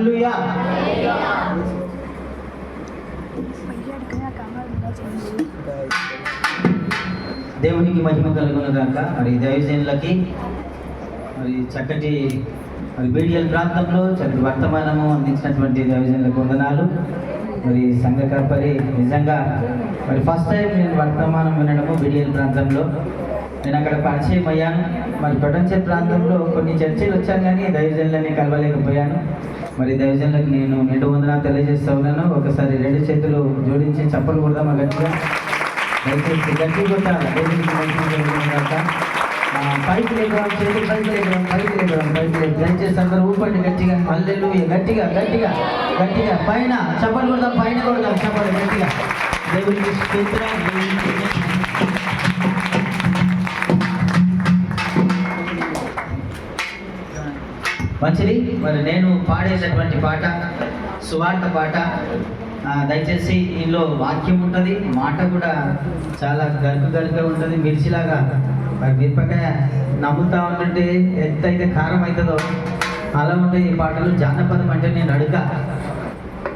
హల్లెలూయా. దేవునికి మహిమ కలుగును గాక మరి దైవజనులకి మరి చక్కటి మరి బీడియల్ ప్రాంతంలో చక్కటి వర్తమానము అందించినటువంటి దైవజనులకు వందనాలు. మరి సంఘ కాపరి నిజంగా మరి ఫస్ట్ టైం నేను వర్తమానం వినడము బీడియల్ ప్రాంతంలో. నేను అక్కడ పరిచయం అయ్యాను. మరి ప్రపంచ ప్రాంతంలో కొన్ని చర్చలు వచ్చాను కానీ దైవజనులని కలవలేకపోయాను. మరి దైవజనులకు నేను నిండు వందన తెలియజేస్తా ఉన్నాను. ఒకసారి రెండు చేతులు జోడించి చప్పలు కొడదామా గట్టిగా. దయచేసి గట్టి కొట్టాలి. పైకి లేకపోతే చేతులు పైకి లేకపోతే పైకి లేకపోతే పైకి లేదు దయచేసి అందరూ ఊపండి గట్టిగా. మల్లెలు గట్టిగా గట్టిగా గట్టిగా. పైన చప్పలు కొడదాం పైన కొడదాం చప్పలు గట్టిగా. దేవుడికి స్తోత్రం మంచిది. మరి నేను పాడేటటువంటి పాట సువార్త పాట దయచేసి ఇందులో వాక్యం ఉంటుంది మాట కూడా చాలా గరుకు గరుకుగా ఉంటుంది మిర్చిలాగా. మరి మిరపకాయ నమ్ముతా ఉంటుంటే ఎంతైతే కారం అవుతుందో అలా ఉంటాయి ఈ పాటలు జానపదం అంటే నేను అడుగ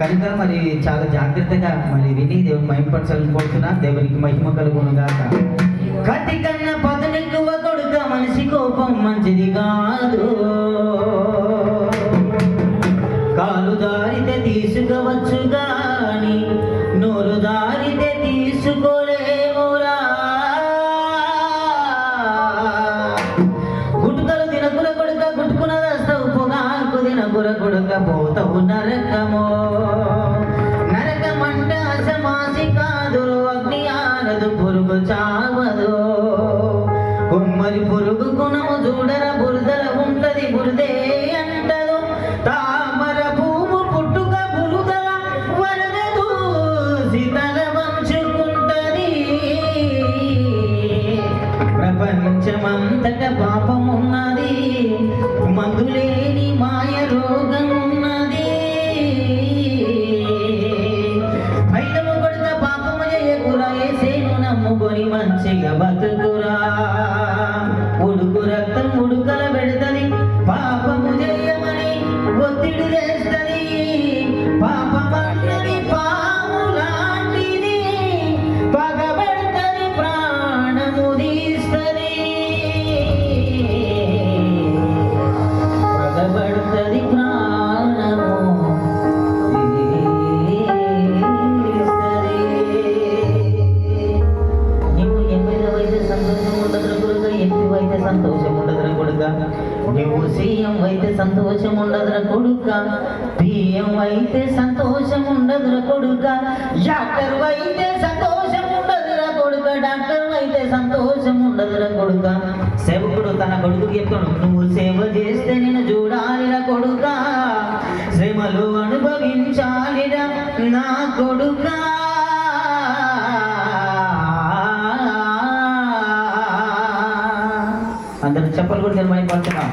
కనుక మరి చాలా జాగ్రత్తగా మరి విని దేవుని మహిమపరచాలని కోరుతున్నా దేవునికి మహిమ కలుగును గాక కత్తి కన్నా పదనెక్కువ కొడుక మనిషి కోపం మంచిది కాదు. కాలు దారితే తీసుకోవచ్చు గాని నోరు దారితే తీసుకోలేమురా గుట్టుకలు తినకుర కొడుక గుట్టుకున్న దస్తవు పొగాకు తినకుర కొడుక పోతవు నరకమో. నరకమంట అసమాసి కాదు అగ్ని ఆనదు పురుగు చావదు. కొమ్మరి పురుగు గుణము చూడరా ప్రపంచమంతట పాపమున్నది. మందులేని మాయ రోగం ఉన్నది పైలము కొడుత పాపము చేయకురా ఏసేను నమ్ముకొని మంచిగా బతుకురా. కొడుక అయితే సంతోషం ఉండదురా కొడుక? డాక్టర్ అయితే సంతోషం ఉండదురా కొడుక? డాక్టర్ అయితే సంతోషం ఉండదురా కొడుక? సేవకుడు తన కొడుకు చెప్తాడు నువ్వు సేవ చేస్తే నేను చూడాలిరా కొడుక. శ్రమలు అనుభవించాలిరా నా కొడుక. అందరు చెప్పలు కూడా జన్మని పడుతున్నాం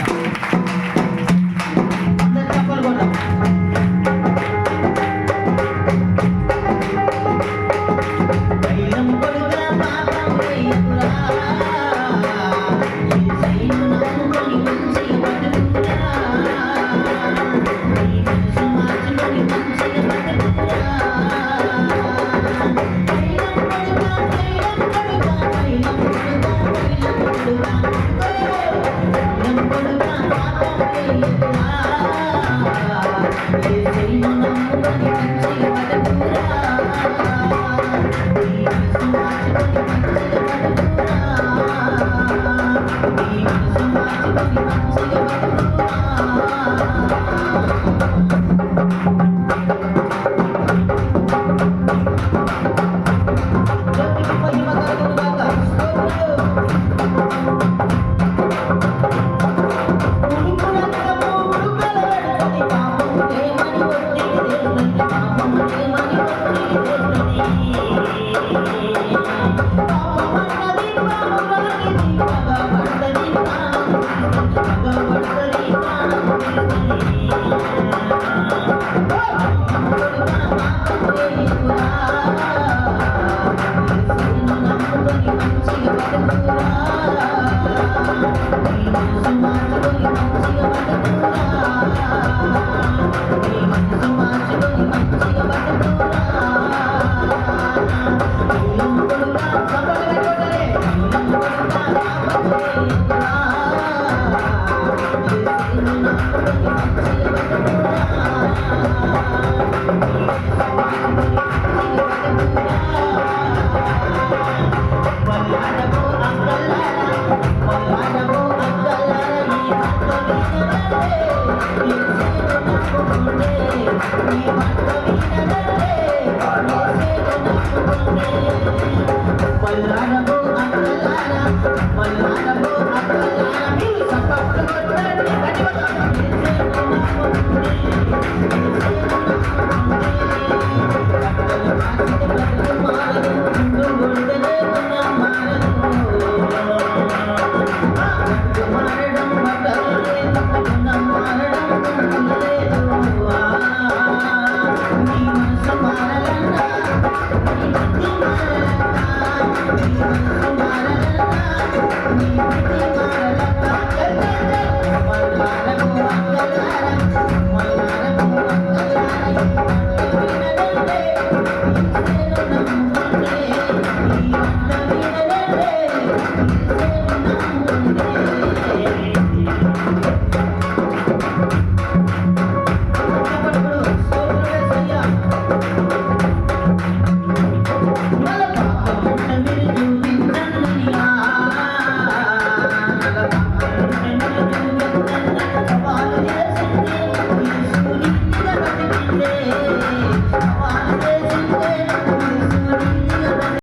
అక్కలారా పల్లారము